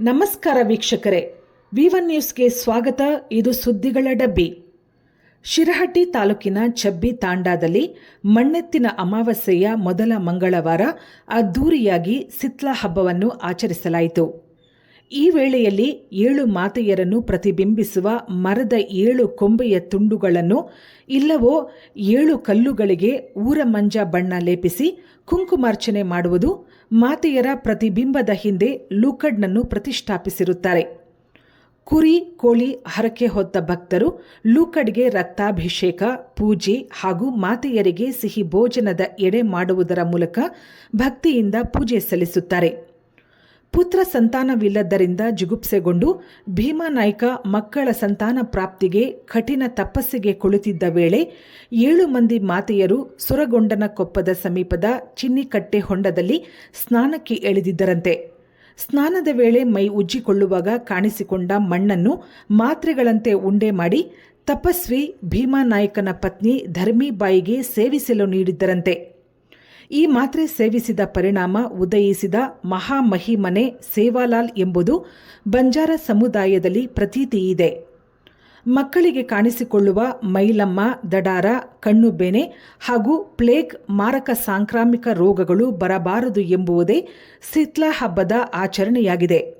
ನಮಸ್ಕಾರ ವೀಕ್ಷಕರೇ. V one ನ್ಯೂಸ್ಗೆ ಸ್ವಾಗತ. ಇದು ಸುದ್ದಿಗಳ ಡಬ್ಬಿ. ಶಿರಹಟ್ಟಿ ತಾಲೂಕಿನ ಚಬ್ಬಿ ತಾಂಡಾದಲ್ಲಿ ಮಣ್ಣೆತ್ತಿನ ಅಮಾವಾಸ್ಯೆಯ ಮೊದಲ ಮಂಗಳವಾರ ಅದ್ದೂರಿಯಾಗಿ ಸಿತ್ಲಾ ಹಬ್ಬವನ್ನು ಆಚರಿಸಲಾಯಿತು. ಈ ವೇಳೆಯಲ್ಲಿ ಏಳು ಮಾತೆಯರನ್ನು ಪ್ರತಿಬಿಂಬಿಸುವ ಮರದ ಏಳು ಕೊಂಬೆಯ ತುಂಡುಗಳನ್ನು, ಇಲ್ಲವೋ ಏಳು ಕಲ್ಲುಗಳಿಗೆ ಊರ ಮಂಜ ಬಣ್ಣ ಲೇಪಿಸಿ ಕುಂಕುಮಾರ್ಚನೆ ಮಾಡುವುದು ಮಾತೆಯರ ಪ್ರತಿಬಿಂಬದ ಹಿಂದೆ ಲೂಕಡ್ನನ್ನು ಪ್ರತಿಷ್ಠಾಪಿಸಿರುತ್ತಾರೆ. ಕುರಿ, ಕೋಳಿ, ಹರಕೆ ಹೊತ್ತ ಭಕ್ತರು ಲೂಕಡ್ಗೆ ರಕ್ತಾಭಿಷೇಕ, ಪೂಜೆ ಹಾಗೂ ಮಾತೆಯರಿಗೆ ಸಿಹಿ ಭೋಜನದ ಎಡೆ ಮಾಡುವುದರ ಮೂಲಕ ಭಕ್ತಿಯಿಂದ ಪೂಜೆ ಸಲ್ಲಿಸುತ್ತಾರೆ. ಪುತ್ರ ಸಂತಾನವಿಲ್ಲದ್ದರಿಂದ ಜುಗುಪ್ಸೆಗೊಂಡು ಭೀಮಾನಾಯ್ಕ ಮಕ್ಕಳ ಸಂತಾನ ಪ್ರಾಪ್ತಿಗೆ ಕಠಿಣ ತಪಸ್ಸಿಗೆ ಕುಳಿತಿದ್ದ ವೇಳೆ ಏಳು ಮಂದಿ ಮಾತೆಯರು ಸುರಗೊಂಡನ ಕೊಪ್ಪದ ಸಮೀಪದ ಚಿನ್ನಿಕಟ್ಟೆ ಹೊಂಡದಲ್ಲಿ ಸ್ನಾನಕ್ಕೆ ಎಳೆದಿದ್ದರಂತೆ. ಸ್ನಾನದ ವೇಳೆ ಮೈ ಉಜ್ಜಿಕೊಳ್ಳುವಾಗ ಕಾಣಿಸಿಕೊಂಡ ಮಣ್ಣನ್ನು ಮಾತ್ರೆಗಳಂತೆ ಉಂಡೆ ಮಾಡಿ ತಪಸ್ವಿ ಭೀಮಾನಾಯ್ಕನ ಪತ್ನಿ ಧರ್ಮೀಬಾಯಿಗೆ ಸೇವಿಸಲು ನೀಡಿದ್ದರಂತೆ. ಈ ಮಾತ್ರೆ ಸೇವಿಸಿದ ಪರಿಣಾಮ ಉದಯಿಸಿದ ಮಹಾಮಹಿಮನೆ ಸೇವಾಲಾಲ್ ಎಂಬುದು ಬಂಜಾರ ಸಮುದಾಯದಲ್ಲಿ ಪ್ರತೀತಿ ಇದೆ. ಮಕ್ಕಳಿಗೆ ಕಾಣಿಸಿಕೊಳ್ಳುವ ಮೈಲಮ್ಮ, ದಡಾರ, ಕಣ್ಣುಬೇನೆ ಹಾಗೂ ಪ್ಲೇಗ್ ಮಾರಕ ಸಾಂಕ್ರಾಮಿಕ ರೋಗಗಳು ಬರಬಾರದು ಎಂಬುವುದೇ ಸಿತ್ಲಾ ಹಬ್ಬದ ಆಚರಣೆಯಾಗಿದೆ.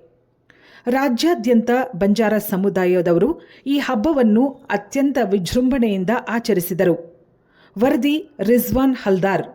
ರಾಜ್ಯಾದ್ಯಂತ ಬಂಜಾರ ಸಮುದಾಯದವರು ಈ ಹಬ್ಬವನ್ನು ಅತ್ಯಂತ ವಿಜೃಂಭಣೆಯಿಂದ ಆಚರಿಸಿದರು. ವರದಿ ರಿಜ್ವಾನ್ ಹಲ್ದಾರ್.